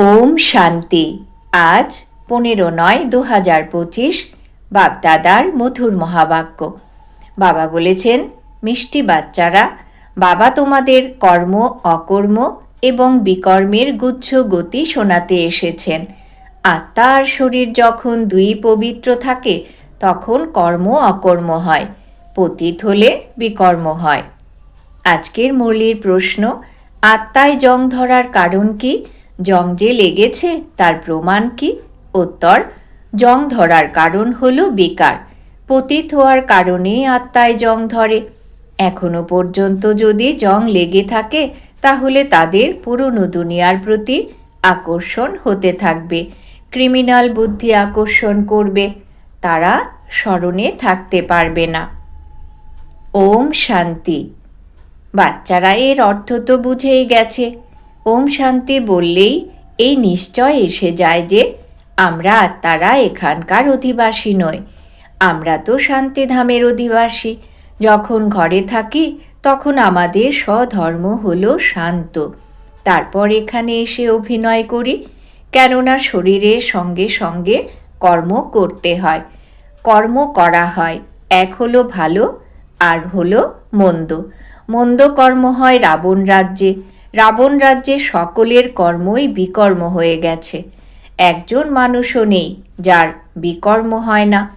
ওম শান্তি। আজ পনেরো নয় দু হাজার পঁচিশ বাপদাদার মধুর মহাবাক্য। বাবা বলেছেন, মিষ্টি বাচ্চারা, বাবা তোমাদের কর্ম, অকর্ম এবং বিকর্মের গুচ্ছ গতি শোনাতে এসেছেন। আত্মা আর শরীর যখন দুই পবিত্র থাকে, তখন কর্ম অকর্ম হয়, পতিত হলে বিকর্ম হয়। আজকের মুরলির প্রশ্ন, আত্মায় জং ধরার কারণ কি? জং যে লেগেছে, তার প্রমাণ কি? উত্তর, জং ধরার কারণ হলো বেকার। পতিত হওয়ার কারণেই আত্মায় জং ধরে। এখনও পর্যন্ত যদি জং লেগে থাকে, তাহলে তাদের পুরনো দুনিয়ার প্রতি আকর্ষণ হতে থাকবে। ক্রিমিনাল বুদ্ধি আকর্ষণ করবে। তারা স্মরণে থাকতে পারবে না। ওম শান্তি। বাচ্চারা এর অর্থ তো বুঝেই গেছে। ওম শান্তি বললেই এই নিশ্চয় এসে যায় যে আমরা আত্মারা এখানকার অধিবাসী নই। আমরা তো শান্তিধামের অধিবাসী। যখন ঘরে থাকি, তখন আমাদের স্বধর্ম হলো শান্ত। তারপর এখানে এসে অভিনয় করি, কেননা শরীরের সঙ্গে সঙ্গে কর্ম করতে হয়। কর্ম করা হয়, এক হলো ভালো, আর হলো মন্দ। মন্দ কর্ম হয় রাবণ রাজ্যে। রাবণ রাজ্যে সকলের কর্মই বিকর্ম হয়ে গেছে। একজন মানুষও নেই, যার বিকর্ম হয় না।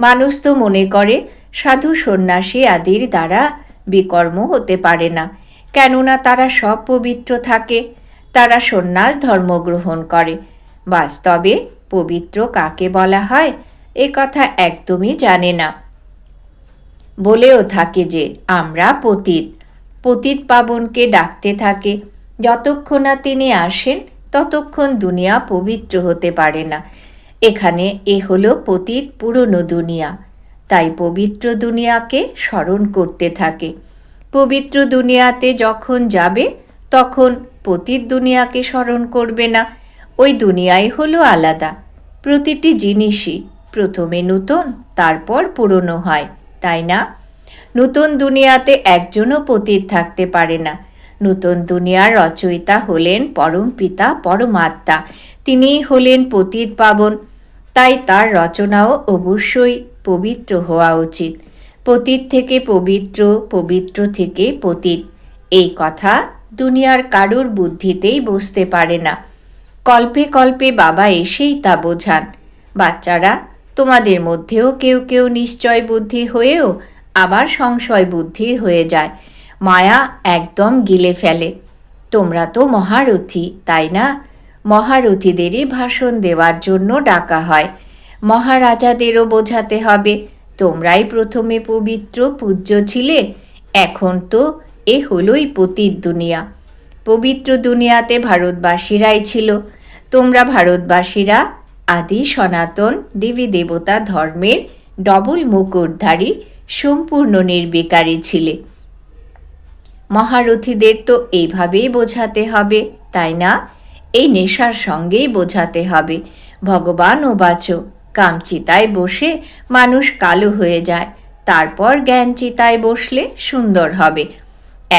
মানুষ তো মনে করে, সাধু সন্ন্যাসী আদির দ্বারা বিকর্ম হতে পারে না। কেননা তারা সব পবিত্র থাকে, তারা সন্ন্যাস ধর্ম গ্রহণ করে। বাস্তবে পবিত্র কাকে বলা হয়, এ কথা একদমই জানে না। বলেও থাকে যে, আমরা পতিত। পতিত পাবনকে ডাকতে থাকে। যতক্ষণ না তিনি আসেন, ততক্ষণ দুনিয়া পবিত্র হতে পারে না। এখানে এ হলো পতিত পুরনো দুনিয়া। তাই পবিত্র দুনিয়াকে স্মরণ করতে থাকে। পবিত্র দুনিয়াতে যখন যাবে, তখন পতিত দুনিয়াকে স্মরণ করবে না। ওই দুনিয়াই হলো আলাদা। প্রতিটি জিনিসই প্রথমে নূতন, তারপর পুরনো হয়। তাই না? নতুন দুনিয়াতে একজনও পতীত থাকতে পারে না। নতুন দুনিয়ার রচয়িতা হলেন পরম পিতা, পরমাত্মা। তিনিই হলেন পতীত পাবন। তাই তার রচনাও অবশ্যই পবিত্র হওয়া উচিত। পতীত থেকে পবিত্র পবিত্র থেকে পতীত। এই কথা দুনিয়ার কারুর বুদ্ধিতেই বসতে পারে না। কল্পে কল্পে বাবা এসেই তা বোঝান। বাচ্চারা, তোমাদের মধ্যেও কেউ কেউ নিশ্চয় বুদ্ধি হয়েও আবার সংশয় বুদ্ধির হয়ে যায়। মায়া একদম গিলে ফেলে। তোমরা তো মহারথী, তাই না? মহারথীদেরই ভাষণ দেওয়ার জন্য ডাকা হয়। মহারাজাদেরও বোঝাতে হবে, তোমরাই প্রথমে পবিত্র পূজ্য ছিলে, এখন তো এ হলোই পতির দুনিয়া। পবিত্র দুনিয়াতে ভারতবাসীরাই ছিল। তোমরা ভারতবাসীরা, আদি সনাতন দেবী দেবতা ধর্মের ডবল মুকুটধারী সম্পূর্ণ নির্বিকারী ছিলে। মহারথীদের তো এইভাবেই বোঝাতে হবে, তাই না? এই নেশার সঙ্গেই বোঝাতে হবে। ভগবান ও বাচো কামচিতায় বসে মানুষ কালো হয়ে যায়, তারপর জ্ঞান চিতায় বসলে সুন্দর হবে।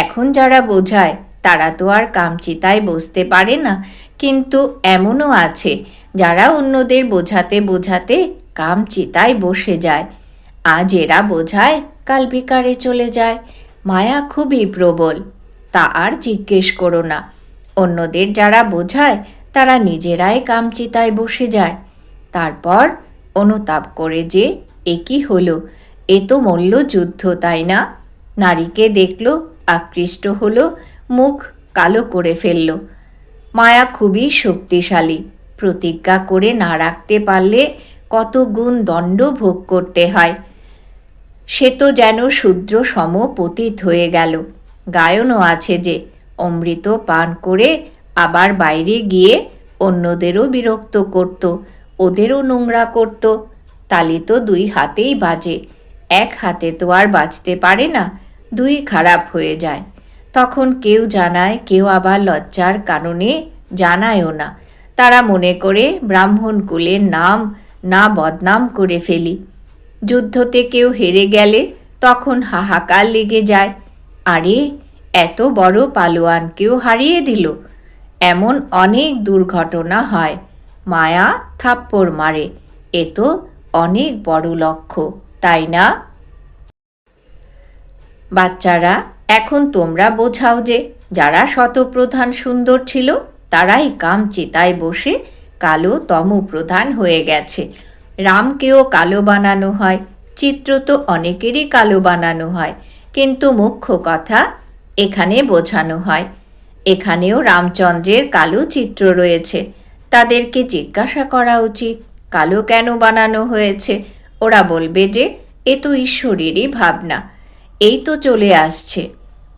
এখন যারা বোঝায়, তারা তো আর কামচিতায় বসতে পারে না, কিন্তু এমনও আছে, যারা অন্যদের বোঝাতে বোঝাতে কামচিতায় বসে যায়। আজ এরা বোঝায় কাল বিকারে চলে যায়। মায়া খুবই প্রবল, তা আর জিজ্ঞেস করো না। অন্যদের যারা বোঝায়, তারা নিজেরাই কামচিতায় বসে যায়। তারপর অনুতাপ করে যে, এ কি হলো? এ তো মল্লযুদ্ধ তাই না? নারীকে দেখল, আকৃষ্ট হলো, মুখ কালো করে ফেলল। মায়া খুবই শক্তিশালী, প্রতিজ্ঞা করে না রাখতে পারলে কত গুণ দণ্ড ভোগ করতে হয়। সে তো যেন শূদ্র সম পতিত হয়ে গেল। গায়নও আছে যে, অমৃত পান করে আবার বাইরে গিয়ে অন্যদেরও বিরক্ত করত, ওদেরও নোংরা করত। তালি তো দুই হাতেই বাজে, এক হাতে তো আর বাঁচতে পারে না, দুই খারাপ হয়ে যায়। তখন কেউ জানায়, কেউ আবার লজ্জার কারণে জানায়ও না। তারা মনে করে ব্রাহ্মণ কুলের নাম না বদনাম করে ফেলি। যুদ্ধতে কেউ হেরে গেলে তখন হাহাকার লেগে যায়। আরে, এত বড় পালোয়ানকেও হারিয়ে দিল। এমন অনেক দুর্ঘটনা হয়। মায়া থাপ্পড় মারে। এ তো অনেক বড় লক্ষ্য, তাই না? বাচ্চারা, এখন তোমরা বোঝাও যে যারা শতপ্রধান সুন্দর ছিল, তারাই কাম চিতায় বসে কালো তমপ্রধান হয়ে গেছে। রামকেও কালো বানানো হয়, চিত্র তো অনেকেরই কালো বানানো হয়, কিন্তু মুখ্য কথা এখানে বোঝানো হয়। এখানেও রামচন্দ্রের কালো চিত্র রয়েছে। তাদেরকে জিজ্ঞাসা করা উচিত, কালো কেন বানানো হয়েছে? ওরা বলবে যে, এ তো ঈশ্বরেরই ভাবনা। এই তো চলে আসছে।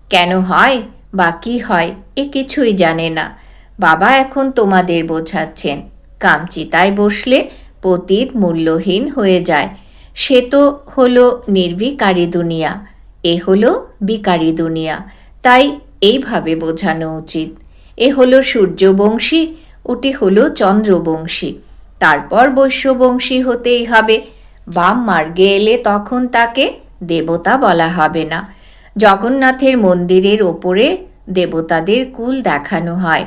কেন হয় বা কী হয়, এ কিছুই জানে না। বাবা এখন তোমাদের বোঝাচ্ছেন। কামচিতায় বসলে পতীত মূল্যহীন হয়ে যায়। সে তো হলো নির্বিকারী দুনিয়া, এ হলো বিকারী দুনিয়া। তাই এইভাবে বোঝানো উচিত। এ হলো সূর্যবংশী, ওটি হলো চন্দ্রবংশী। তারপর বৈশ্যবংশী হতেই হবে। বাম মার্গে এলে তখন তাকে দেবতা বলা হবে না। জগন্নাথের মন্দিরের ওপরে দেবতাদের কুল দেখানো হয়।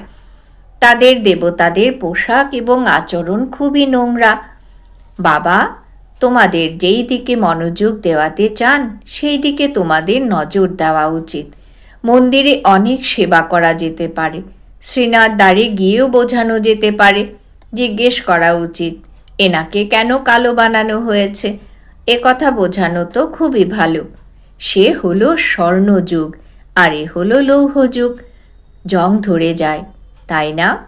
তাদের দেবতাদের পোশাক এবং আচরণ খুবই নোংরা। বাবা, তোমাদের যেই দিকে মনোযোগ দেওয়াতে চান, সেই দিকে তোমাদের নজর দেওয়া উচিত। মন্দিরে অনেক সেবা করা যেতে পারে। শ্রীনাথ দ্বারে গিয়েও বোঝানো যেতে পারে। জিজ্ঞেস করা উচিত, এনাকে কেন কালো বানানো হয়েছে? এ কথা বোঝানো তো খুবই ভালো। সে হলো স্বর্ণযুগ, আর এ হলো লৌহযুগ। জং ধরে যায়। তাই না?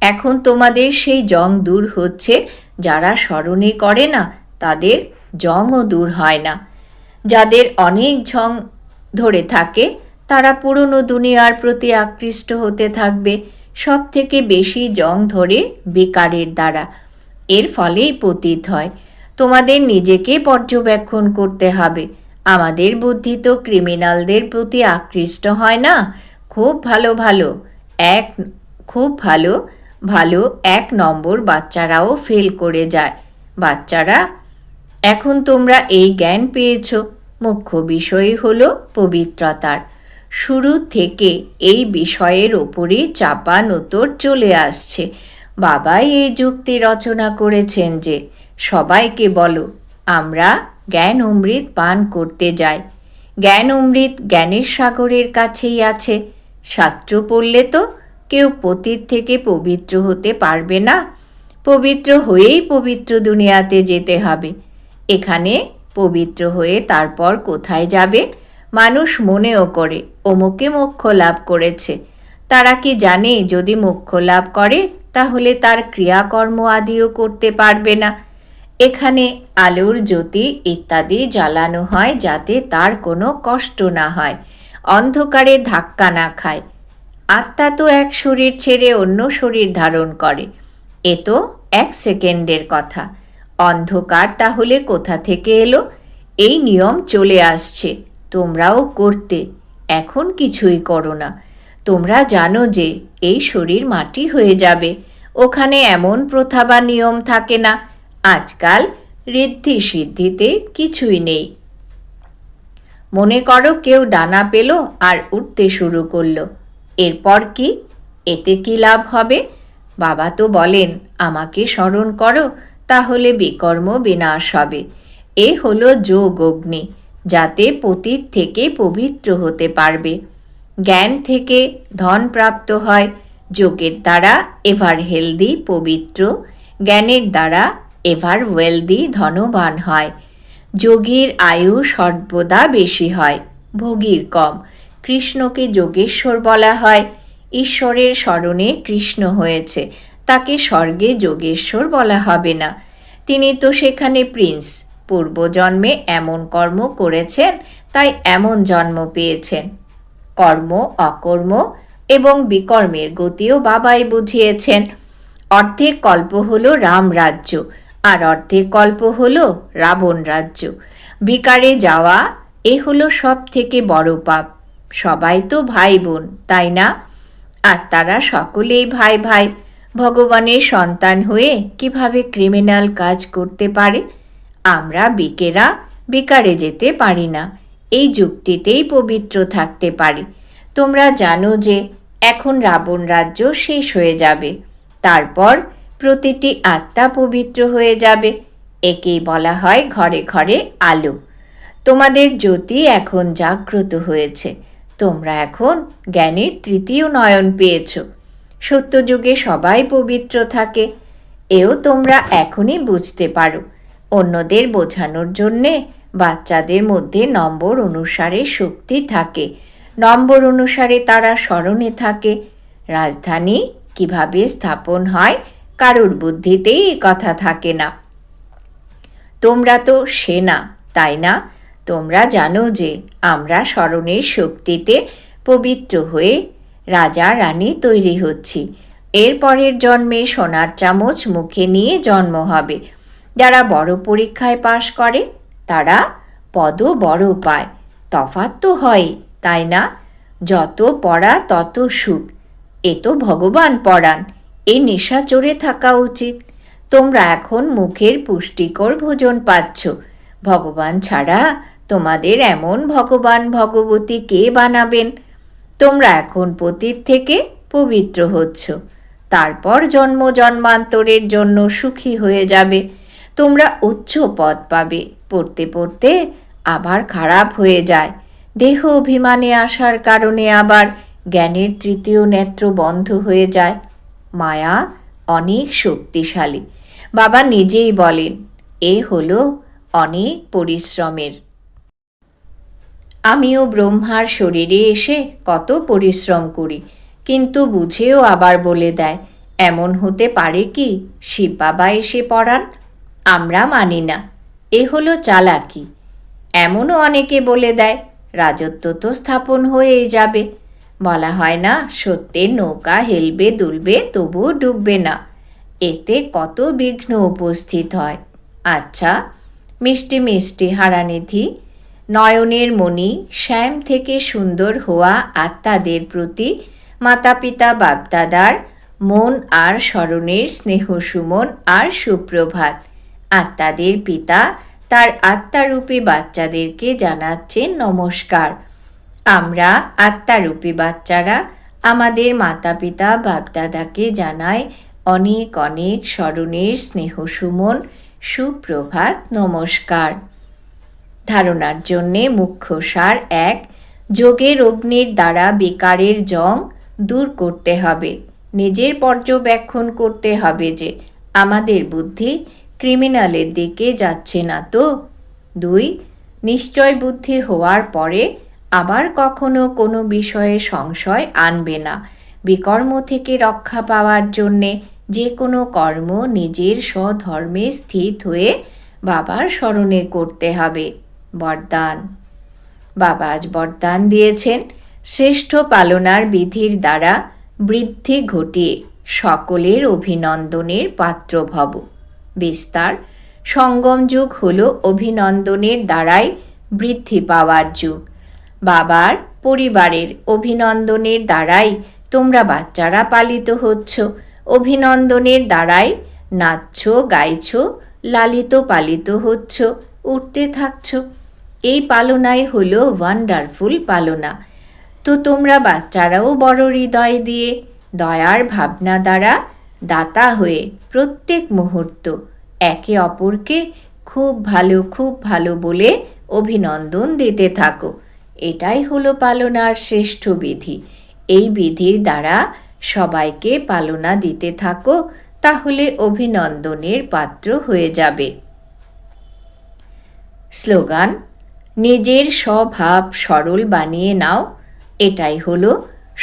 এখন তোমাদের সেই জং দূর হচ্ছে, যারা স্মরণে করে না, তাদের জংও দূর হয় না। যাদের অনেক ঝং ধরে থাকে, তারা পুরনো দুনিয়ার প্রতি আকৃষ্ট হতে থাকবে সব থেকে বেশি জং ধরে বেকারের দ্বারা। এর ফলেই পতীত হয়। তোমাদের নিজেকে পর্যবেক্ষণ করতে হবে। আমাদের বুদ্ধি তো ক্রিমিনালদের প্রতি আকৃষ্ট হয় না? খুব ভালো ভালো। এক, খুব ভালো ভালো এক নম্বর বাচ্চারাও ফেল করে যায়। বাচ্চারা, এখন তোমরা এই জ্ঞান পেয়েছ। মুখ্য বিষয় হল পবিত্রতার। শুরু থেকে এই বিষয়ের ওপরে চাপা নতর চলে আসছে। বাবাই এই যুক্তি রচনা করেছেন যে, সবাইকে বলো, আমরা জ্ঞান অমৃত পান করতে যাই। জ্ঞান অমৃত জ্ঞানের সাগরের কাছেই আছে। শাস্ত্র পড়লে তো কেউ পতীত থেকে পবিত্র হতে পারবে না। পবিত্র হয়েই পবিত্র দুনিয়াতে যেতে হবে। এখানে পবিত্র হয়ে তারপর কোথায় যাবে? মানুষ মনেও করে, অমুকে মোক্ষ লাভ করেছে। তারা কি জানে, যদি মোক্ষ লাভ করে, তাহলে তার ক্রিয়াকর্ম আদিও করতে পারবে না। এখানে আলোর জ্যোতি ইত্যাদি জ্বালানো হয় যাতে তার কোনো কষ্ট না হয়। অন্ধকারে ধাক্কা না খায়। আত্মা তো এক শরীর ছেড়ে অন্য শরীর ধারণ করে। এ তো এক সেকেন্ডের কথা। অন্ধকার তাহলে কোথা থেকে এলো? এই নিয়ম চলে আসছে। তোমরাও করতে। এখন কিছুই করো না। তোমরা জানো যে এই শরীর মাটি হয়ে যাবে। ওখানে এমন প্রথা বা নিয়ম থাকে না। আজকাল ঋদ্ধি সিদ্ধিতে কিছুই নেই। মনে করো কেউ ডানা পেল আর উঠতে শুরু করল। এরপর কি? এতে কি লাভ হবে? বাবা তো বলেন, আমাকে স্মরণ করো, তাহলে বিকর্ম বিনাশ হবে। এ হলো যোগ অগ্নি, যাতে পতীত থেকে পবিত্র হতে পারবে। জ্ঞান থেকে ধন প্রাপ্ত হয়, যোগের দ্বারা এভার হেলদি পবিত্র, জ্ঞানের দ্বারা এভার ওয়েলদি ধনবান হয়। যোগীর আয়ু সর্বদা বেশি হয়, ভোগীর কম। কৃষ্ণকে যোগেশ্বর বলা হয়। ঈশ্বরের স্মরণে কৃষ্ণ হয়েছে, তাকে স্বর্গে যোগেশ্বর বলা হবে না। তিনি তো সেখানে প্রিন্স, পূর্বজন্মে এমন কর্ম করেছেন, তাই এমন জন্ম পেয়েছেন। কর্ম, অকর্ম এবং বিকর্মের গতিও বাবাই বুঝিয়েছেন। অর্ধেক কল্প হল রাম রাজ্য আর অর্ধেক কল্প হল রাবণ রাজ্য। বিকারে যাওয়া, এ হলো সব থেকে বড় পাপ। সবাই তো ভাই বোন তাই না? আর তারা সকলেই ভাই ভাই ভগবানের সন্তান হয়ে কীভাবে ক্রিমিনাল কাজ করতে পারে? আমরা বিকেরা বিকারে যেতে পারি না। এই যুক্তিতেই পবিত্র থাকতে পারি। তোমরা জানো যে এখন রাবণ রাজ্য শেষ হয়ে যাবে। তারপর প্রতিটি আত্মা পবিত্র হয়ে যাবে। একেই বলা হয় ঘরে ঘরে আলো। তোমাদের জ্যোতি এখন জাগ্রত হয়েছে। তোমরা এখন জ্ঞানের তৃতীয় নয়ন পেয়েছ। সত্যযুগে সবাই পবিত্র থাকে। এও তোমরা এখনই বুঝতে পারো। অন্যদের বোঝানোর জন্যে বাচ্চাদের মধ্যে নম্বর অনুসারে শক্তি থাকে। নম্বর অনুসারে তারা স্মরণে থাকে। রাজধানী কীভাবে স্থাপন হয় কারোর বুদ্ধিতেই কথা থাকে না। তোমরা তো সেনা, তাই না? তোমরা জানো যে আমরা স্মরণের শক্তিতে পবিত্র হয়ে রাজা রানী তৈরি হচ্ছি। এর পরের জন্মে সোনার চামচ মুখে নিয়ে জন্ম হবে। যারা বড় পরীক্ষায় পাশ করে, তারা পদও বড় পায়। তফাৎ তো হয়, তাই না? যত পড়া তত সুখ। এ তো ভগবান পড়ান এই নেশা চড়ে থাকা উচিত। তোমরা এখন মুখের পুষ্টিকর ভোজন পাচ্ছ। ভগবান ছাড়া তোমাদের এমন ভগবান, ভগবতী কে বানাবেন? তোমরা এখন পতীত থেকে পবিত্র হচ্ছ। তারপর জন্ম জন্মান্তরের জন্য সুখী হয়ে যাবে। তোমরা উচ্চ পদ পাবে। পড়তে পড়তে আবার খারাপ হয়ে যায়। দেহ অভিমানে আসার কারণে আবার জ্ঞানের তৃতীয় নেত্র বন্ধ হয়ে যায়। মায়া অনেক শক্তিশালী। বাবা নিজেই বলেন, এ হলো অনেক পরিশ্রমের। আমিও ব্রহ্মার শরীরে এসে কত পরিশ্রম করি, কিন্তু বুঝেও আবার বলে দেয়, এমন হতে পারে কি শিব বাবা এসে পড়ান? আমরা মানি না। এ হলো চালাকি। এমনও অনেকে বলে দেয়, রাজত্ব তো স্থাপন হয়েই যাবে। বলা হয় না সত্যের নৌকা হেলবে, দুলবে তবুও ডুববে না। এতে কত বিঘ্ন উপস্থিত হয়। আচ্ছা মিষ্টি মিষ্টি হারানিধি, নয়নের মণি, শ্যাম থেকে সুন্দর হওয়া আত্মাদের প্রতি মাতা পিতা বাপদাদার মন আর স্মরণের স্নেহ সুমন আর সুপ্রভাত। আত্মাদের পিতা তার আত্মারূপী বাচ্চাদেরকে জানাচ্ছেন নমস্কার। আমরা আত্মারূপী বাচ্চারা আমাদের মাতা পিতা বাপদাদাকে জানাই অনেক অনেক স্মরণের স্নেহ সুমন, সুপ্রভাত নমস্কার। ধারণার জন্যে মুখ্য সার এক, যোগের অগ্নির দ্বারা বেকারের জং দূর করতে হবে। নিজের পর্যবেক্ষণ করতে হবে যে আমাদের বুদ্ধি ক্রিমিনালের দিকে যাচ্ছে না তো। দুই, নিশ্চয় বুদ্ধি হওয়ার পরে আবার কখনো কোনো বিষয়ে সংশয় আনবে না। বিকর্ম থেকে রক্ষা পাওয়ার জন্যে যে কোনো কর্ম নিজের স্বধর্মে স্থিত হয়ে বাবার স্মরণে করতে হবে। বরদান। বাবা আজ বরদান দিয়েছেন। শ্রেষ্ঠ পালনার বিধির দ্বারা বৃদ্ধি ঘটিয়ে সকলের অভিনন্দনের পাত্র ভব। বিস্তার। সঙ্গম যুগ হল অভিনন্দনের দ্বারাই বৃদ্ধি পাওয়ার যুগ। বাবার, পরিবারের অভিনন্দনের দ্বারাই তোমরা বাচ্চারা পালিত হচ্ছ। অভিনন্দনের দ্বারাই নাচছ, গাইছ, লালিত পালিত হচ্ছ উঠতে থাকছ। এই পালনাই হলো ওয়ান্ডারফুল পালনা। তো তোমরা বাচ্চারাও বড় হৃদয় দিয়ে দয়ার ভাবনা দ্বারা দাতা হয়ে প্রত্যেক মুহূর্ত একে অপরকে খুব ভালো খুব ভালো বলে অভিনন্দন দিতে থাকো। এটাই হলো পালনার শ্রেষ্ঠ বিধি। এই বিধির দ্বারা সবাইকে পালনা দিতে থাকো, তাহলে অভিনন্দনের পাত্র হয়ে যাবে। স্লোগান, নিজের স্বভাব সরল বানিয়ে নাও। এটাই হলো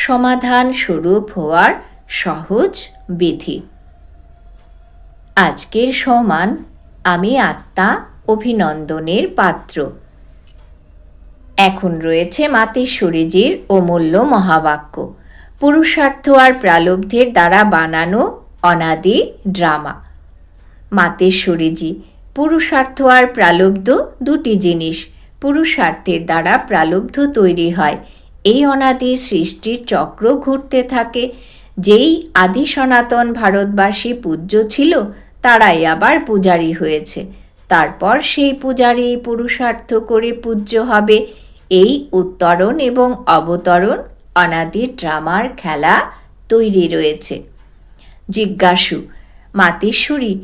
সমাধান স্বরূপ হওয়ার সহজ বিধি। আজকের সমান আমি আত্মা অভিনন্দনের পাত্র। এখন রয়েছে মাতেশ্বরীজির অমূল্য মহাবাক্য। পুরুষার্থ আর প্রালব্ধের দ্বারা বানানো অনাদি ড্রামা। মাতেশ্বরীজি, পুরুষার্থ আর প্রালব্ধ দুটি জিনিস, পুরুষার্থের দ্বারা প্রালব্ধ তৈরি হয়। এই অনাদি সৃষ্টির চক্র ঘুরতে থাকে, যেই আদি সনাতন ভারতবাসী পূজ্য ছিল, তারাই আবার পূজারী হয়েছে। তারপর সেই পূজারী পুরুষার্থ করে পূজ্য হবে। এই উত্তরণ এবং অবতরণ অনাদি ড্রামার খেলা তৈরি রয়েছে। জিজ্ঞাসু মাতেশ্বরী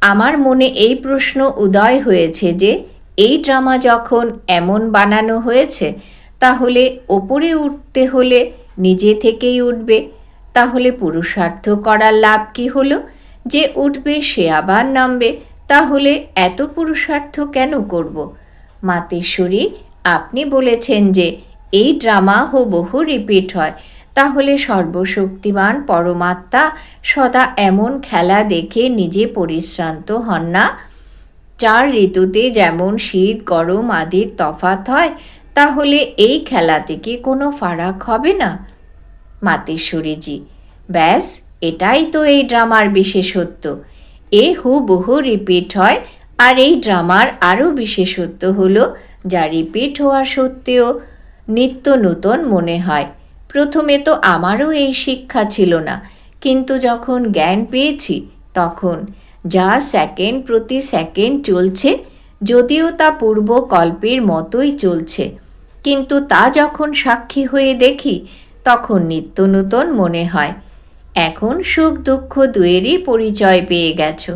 আমার মনে এই প্রশ্ন উদয় হয়েছে যে, এই ড্রামা যখন এমন বানানো হয়েছে, তাহলে ওপরে উঠতে হলে নিজে থেকেই উঠবে। তাহলে পুরুষার্থ করার লাভ কি হলো? যে উঠবে সে আবার নামবে। তাহলে এত পুরুষার্থ কেন করব? মাতেশ্বরী আপনি বলেছেন যে এই ড্রামা হুবহু রিপিট হয়। তাহলে সর্বশক্তিমান পরমাত্মা সদা এমন খেলা দেখে নিজে পরিশ্রান্ত হন না। চার ঋতুতে যেমন শীত, গরম আদির তফাত হয়, তাহলে এই খেলা থেকে কোনো ফারাক হবে না? মাতেশ্বরীজি, ব্যাস, এটাই তো এই ড্রামার বিশেষত্ব। এ হুবহু রিপিট হয় আর এই ড্রামার আরও বিশেষত্ব হলো, যা রিপিট হওয়া সত্ত্বেও নিত্য নূতন মনে হয়। প্রথমে তো আমারও এই শিক্ষা ছিল না, কিন্তু যখন জ্ঞান পেয়েছি, তখন যা সেকেন্ড প্রতি সেকেন্ড চলছে, যদিও তা পূর্ব কল্পের মতোই চলছে। কিন্তু তা যখন সাক্ষী হয়ে দেখি, তখন নিত্য নূতন মনে হয়। এখন সুখ দুঃখ দুয়েরই পরিচয় পেয়ে গেছো।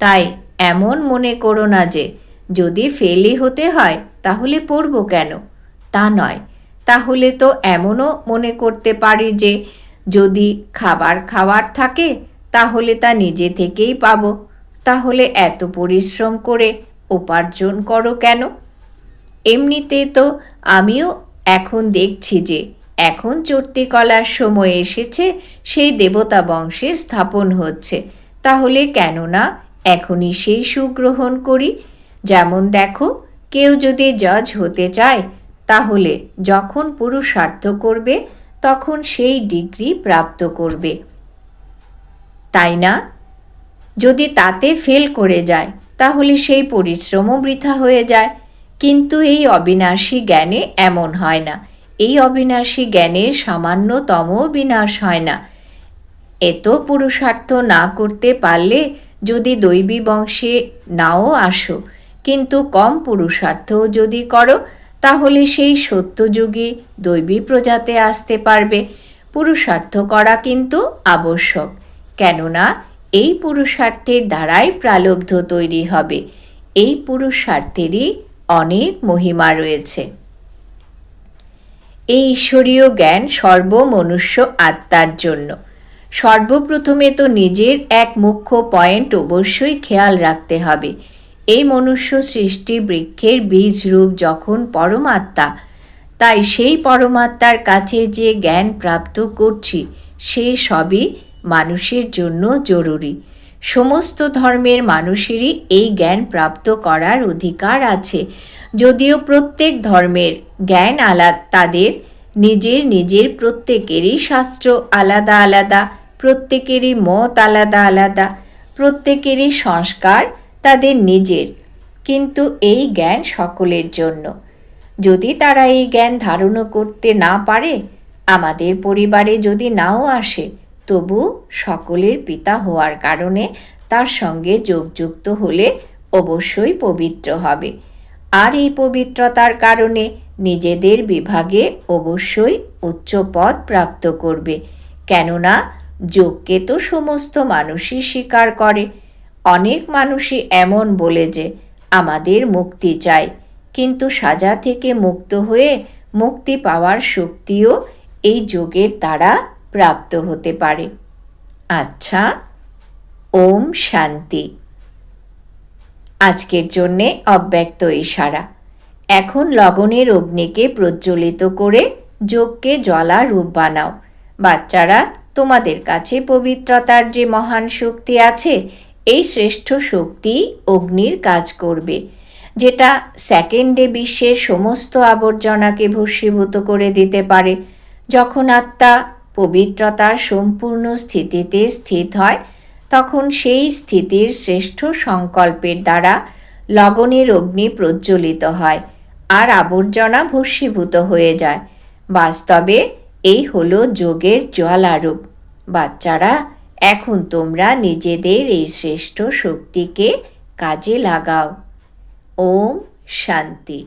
তাই এমন মনে করো না যে, যদি ফেলি হতে হয়, তাহলে পড়ব কেন? তা নয়। তাহলে তো এমনও মনে করতে পারি যে, যদি খাবার খাওয়ার থাকে, তাহলে তা নিজে থেকেই পাবো। তাহলে এত পরিশ্রম করে উপার্জন করো কেন? এমনিতে তো আমিও এখন দেখছি যে, এখন চর্তি কলার সময় এসেছে, সেই দেবতা বংশে স্থাপন হচ্ছে। তাহলে কেন না এখনই সেই সুগ্রহণ করি। যেমন দেখো, কেউ যদি জজ হতে চায়, তাহলে যখন পুরুষার্থ করবে, তখন সেই ডিগ্রি প্রাপ্ত করবে। তাই না? যদি তাতে ফেল করে যায়, তাহলে সেই পরিশ্রমও বৃথা হয়ে যায়। কিন্তু এই অবিনাশী জ্ঞানে এমন হয় না। এই অবিনাশী জ্ঞানের সামান্যতম বিনাশ হয় না। এত পুরুষার্থ না করতে পারলে যদি দৈবী বংশে নাও আসো, কিন্তু কম পুরুষার্থও যদি করো, তাহলে সেই সত্যযুগী দৈবী প্রজাতে আসতে পারবে। পুরুষার্থ করা কিন্তু আবশ্যক, কেননা এই পুরুষার্থের দ্বারাই প্রালব্ধ তৈরি হবে। এই পুরুষার্থেরই অনেক মহিমা রয়েছে। এই ঈশ্বরীয় জ্ঞান সর্বমনুষ্য আত্মার জন্য। সর্বপ্রথমে তো নিজের এক মুখ্য পয়েন্ট অবশ্যই খেয়াল রাখতে হবে। এই মনুষ্য সৃষ্টি বৃক্ষের বীজ রূপ যখন পরমাত্মা, তাই সেই পরমাত্মার কাছে যে জ্ঞান প্রাপ্ত করছি, সে সবই মানুষের জন্য জরুরি। সমস্ত ধর্মের মানুষেরই এই জ্ঞান প্রাপ্ত করার অধিকার আছে। যদিও প্রত্যেক ধর্মের জ্ঞান আলাদা তাদের নিজের নিজের প্রত্যেকেরই শাস্ত্র আলাদা আলাদা। প্রত্যেকেরই মত আলাদা আলাদা, প্রত্যেকেরই সংস্কার তাদের নিজের, কিন্তু এই জ্ঞান সকলের জন্য। যদি তারা এই জ্ঞান ধারণ করতে না পারে, আমাদের পরিবারে যদি নাও আসে, তবু সকলের পিতা হওয়ার কারণে তার সঙ্গে যোগযুক্ত হলে অবশ্যই পবিত্র হবে। আর এই পবিত্রতার কারণে নিজেদের বিভাগে অবশ্যই উচ্চ পদ প্রাপ্ত করবে। কেননা যোগকে তো সমস্ত মানুষই স্বীকার করে। অনেক মানুষই এমন বলে যে, আমাদের মুক্তি চাই। কিন্তু সাজা থেকে মুক্ত হয়ে মুক্তি পাওয়ার শক্তিও এই যোগের দ্বারা প্রাপ্ত হতে পারে। আচ্ছা ওম শান্তি। আজকের জন্যে অব্যক্ত ইশারা। এখন লগনের অগ্নিকে প্রজ্বলিত করে যোগকে জলা রূপ বানাও। বাচ্চারা তোমাদের কাছে পবিত্রতার যে মহান শক্তি আছে, এই শ্রেষ্ঠ শক্তি অগ্নির কাজ করবে, যেটা সেকেন্ডে বিশ্বের সমস্ত আবর্জনাকে ভস্মীভূত করে দিতে পারে। যখন আত্মা পবিত্রতার সম্পূর্ণ স্থিতিতে স্থিত হয়, তখন সেই স্থিতির শ্রেষ্ঠ সংকল্পের দ্বারা লগনের অগ্নি প্রজ্বলিত হয়, আর আবর্জনা ভস্মীভূত হয়ে যায়। বাস্তবে এই হলো যোগের জল আরূপ। বাচ্চারা, এখন তোমরা নিজেদের এই শ্রেষ্ঠ শক্তিকে কাজে লাগাও। ওম শান্তি।